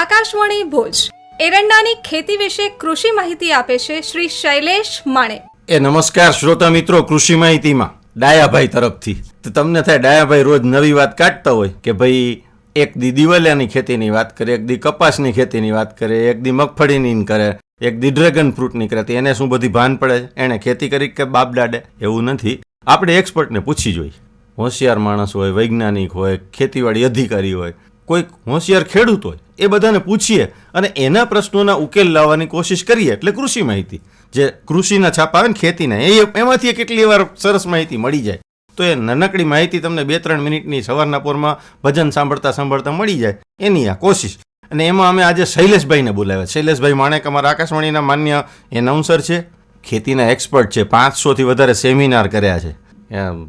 આકાશવાણી ભુજ. એરંડાની ખેતી વિશે કૃષિ માહિતી આપે છે શ્રી શૈલેષ માણે. એ નમસ્કાર શ્રોતા મિત્રો કૃષિ માહિતીમાં ડાયાભાઈ તરફથી. તો તમને થાય ડાયાભાઈ રોજ નવી વાત કાઢતા હોય કે ભાઈ એક દી દિવાલિયાની ખેતીની વાત કરે, એક દી કપાસની ખેતીની વાત કરે, એક દી મગફળીની કરે, એક દી ડ્રેગન ફ્રૂટની કરે એને શું બધી ભાન પડે? એણે ખેતી કરી કે બાપ દાડે? એવું નથી. આપણે એક્સપર્ટને પૂછી જોઈએ. હોશિયાર માણસ હોય, વૈજ્ઞાનિક હોય, ખેતીવાડી અધિકારી હોય, કોઈક હોશિયાર ખેડૂત હોય એ બધાને પૂછીએ અને એના પ્રશ્નોના ઉકેલ લાવવાની કોશિશ કરીએ એટલે કૃષિ માહિતી. જે કૃષિના છાપા આવે ને ખેતીના, એ એમાંથી કેટલી વાર સરસ માહિતી મળી જાય. તો એ નાનકડી માહિતી તમને બે ત્રણ મિનિટની સવારના પોરમાં ભજન સાંભળતા સાંભળતા મળી જાય. એની આ કોશિશ. અને એમાં અમે આજે શૈલેષભાઈને બોલાવ્યા. શૈલેષભાઈ માણેક અમારા આકાશવાણીના માન્ય એનાઉન્સર છે. ખેતીના એક્સપર્ટ છે. પાંચસોથી વધારે સેમિનાર કર્યા છે.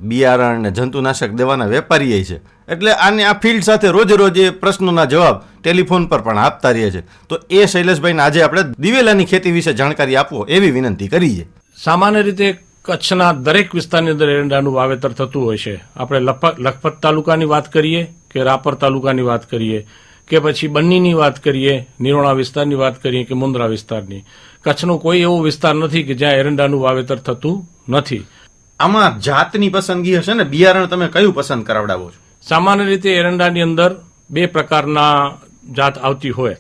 બિયારણ ને જંતુનાશક દેવાના વેપારીએ છે. એટલે આને આ ફિલ્ડ સાથે રોજ રોજ એ પ્રશ્નોના જવાબ ટેલિફોન પર પણ આપતા રહીએ છે. તો એ શૈલેષભાઈને આજે આપણે દિવેલાની ખેતી વિશે જાણકારી આપવો એવી વિનંતી કરીએ સામાન્ય રીતે કચ્છના દરેક વિસ્તારની અંદર એરંડાનું વાવેતર થતું હોય છે. આપણે લખપત તાલુકાની વાત કરીએ કે રાપર તાલુકાની વાત કરીએ કે પછી બન્નીની વાત કરીએ, નિરોણા વિસ્તારની વાત કરીએ કે મુન્દ્રા વિસ્તારની. કચ્છનો કોઈ એવો વિસ્તાર નથી કે જ્યાં એરંડાનું વાવેતર થતું નથી. આમાં જાતની પસંદગી હશે ને? બિયારણ તમે કયું પસંદ કરાવડાવો છો? સામાન્ય રીતે એરંડાની અંદર બે પ્રકારના જાત આવતી હોય.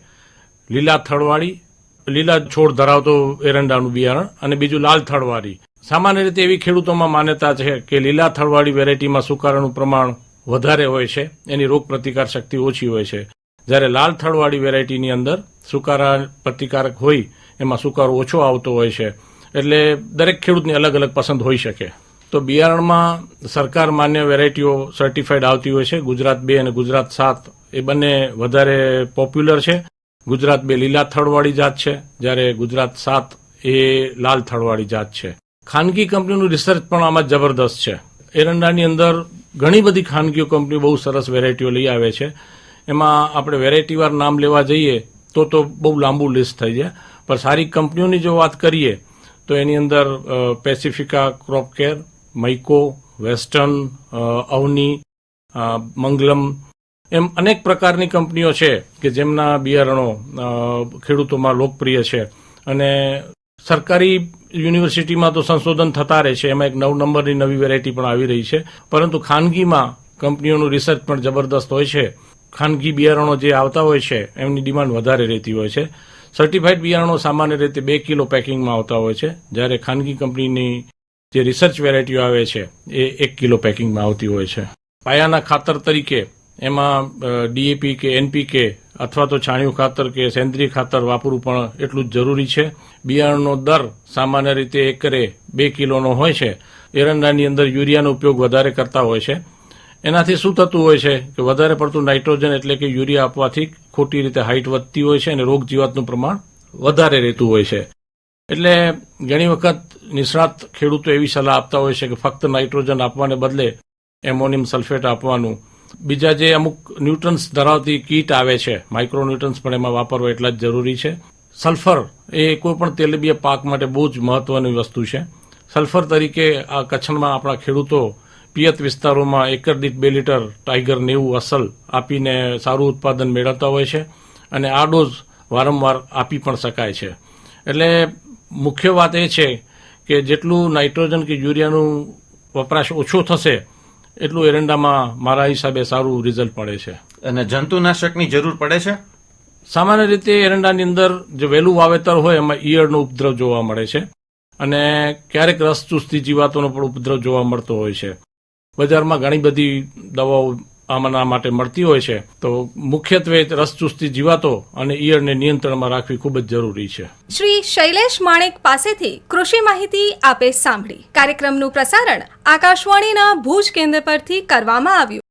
લીલા થળવાળી, લીલા છોડ ધરાવતો એરંડાનું બિયારણ અને બીજું લાલ થળવાળી. સામાન્ય રીતે એવી ખેડૂતોમાં માન્યતા છે કે લીલા થળવાળી વેરાયટીમાં સુકારાનું પ્રમાણ વધારે હોય છે, એની રોગ પ્રતિકાર શક્તિ ઓછી હોય છે. જ્યારે લાલ થળવાળી વેરાયટીની અંદર સુકારા પ્રતિકારક હોય, એમાં સુકારો ઓછો આવતો હોય છે. એટલે દરેક ખેડૂતની અલગ અલગ પસંદ હોઈ શકે. તો બિયારણમાં સરકાર માન્ય વેરાયટીઓ સર્ટિફાઈડ આવતી હોય છે. ગુજરાત બે અને ગુજરાત સાત એ બંને વધારે પોપ્યુલર છે. ગુજરાત બે લીલા થળવાળી જાત છે, જ્યારે ગુજરાત સાત એ લાલ થળવાળી જાત છે. ખાનગી કંપનીનું રિસર્ચ પણ આમાં જબરદસ્ત છે. એરંડાની અંદર ઘણી બધી ખાનગીઓ કંપનીઓ બહુ સરસ વેરાયટીઓ લઈ આવે છે. એમાં આપણે વેરાયટીવાર નામ લેવા જઈએ તો તો બહુ લાંબુ લિસ્ટ થઈ જાય. પણ સારી કંપનીઓની જો વાત કરીએ તો એની અંદર પેસિફિકા ક્રોપ કેર મૈકો, વેસ્ટર્ન અવની મંગલમ, એમ અનેક પ્રકારની કંપનીઓ છે કે જેમના બિયારણો ખેડૂતોમાં લોકપ્રિય છે. અને સરકારી યુનિવર્સિટીમાં તો સંશોધન થતા રહે છે. એમાં એક નવ નંબરની નવી વેરાયટી પણ આવી રહી છે. પરંતુ ખાનગીમાં કંપનીઓનું રિસર્ચ પણ જબરદસ્ત હોય છે. ખાનગી બિયારણો જે આવતા હોય છે, એમની ડિમાન્ડ વધારે રહેતી હોય છે. સર્ટિફાઈડ બિયારણો સામાન્ય રીતે બે કિલો પેકિંગમાં આવતા હોય છે. જ્યારે ખાનગી કંપનીની જે રિસર્ચ વેરાયટીઓ આવે છે, એ એક કિલો પેકિંગમાં આવતી હોય છે. પાયાના ખાતર તરીકે એમાં ડીએપી કે એનપીકે અથવા તો છાણિયું ખાતર કે સેન્દ્રીય ખાતર વાપરવું પણ એટલું જ જરૂરી છે. બિયારણનો દર સામાન્ય રીતે એકરે બે કિલોનો હોય છે. એરંડાની અંદર યુરિયાનો ઉપયોગ વધારે કરતા હોય છે. એનાથી શું થતું હોય છે કે વધારે પડતું નાઇટ્રોજન એટલે કે યુરિયા આપવાથી ખોટી રીતે હાઇટ વધતી હોય છે અને રોગ જીવાતનું પ્રમાણ વધારે રહેતું હોય છે. એટલે ઘણી વખત નિષ્ણાત ખેડૂતો એવી સલાહ આપતા હોય છે કે ફક્ત નાઇટ્રોજન આપવાને બદલે એમોનિયમ સલ્ફેટ આપવાનું. બીજા જે અમુક ન્યુટ્રન્સ ધરાવતી કીટ આવે છે માઇક્રો ન્યુટ્રન્સ પણ એમાં વાપરવા એટલા જ જરૂરી છે. સલ્ફર એ કોઈ પણ તેલીબીયા પાક માટે બહુ જ મહત્વની વસ્તુ છે. સલ્ફર તરીકે આ કચ્છમાં આપણા ખેડૂતો પિયત વિસ્તારોમાં એકર દીઠ બે લીટર ટાઈગર નેવું અસલ આપીને સારું ઉત્પાદન મેળવતા હોય છે અને આ ડોઝ વારંવાર આપી પણ શકાય છે. એટલે મુખ્ય વાત એ છે કે જેટલું નાઇટ્રોજન કે યુરિયાનું વપરાશ ઓછો થશે એટલું એરંડામાં મારા હિસાબે સારું રિઝલ્ટ પડે છે. અને જંતુનાશકની જરૂર પડે છે? સામાન્ય રીતે એરંડાની અંદર જે વહેલું વાવેતર હોય એમાં ઈયળનો ઉપદ્રવ જોવા મળે છે. અને ક્યારેક રસ ચુસ્તી જીવાતોનો પણ ઉપદ્રવ જોવા મળતો હોય છે. બજારમાં ઘણી બધી દવાઓ આમાંના માટે મળતી હોય છે, તો મુખ્યત્વે રસ ચુસ્તી જીવાતો અને ઈયળને નિયંત્રણમાં રાખવી ખૂબ જ જરૂરી છે. શ્રી શૈલેષ માણેક પાસેથી કૃષિ માહિતી આપે સાંભળી. કાર્યક્રમનું પ્રસારણ આકાશવાણીના ભુજ કેન્દ્ર પરથી કરવામાં આવ્યું.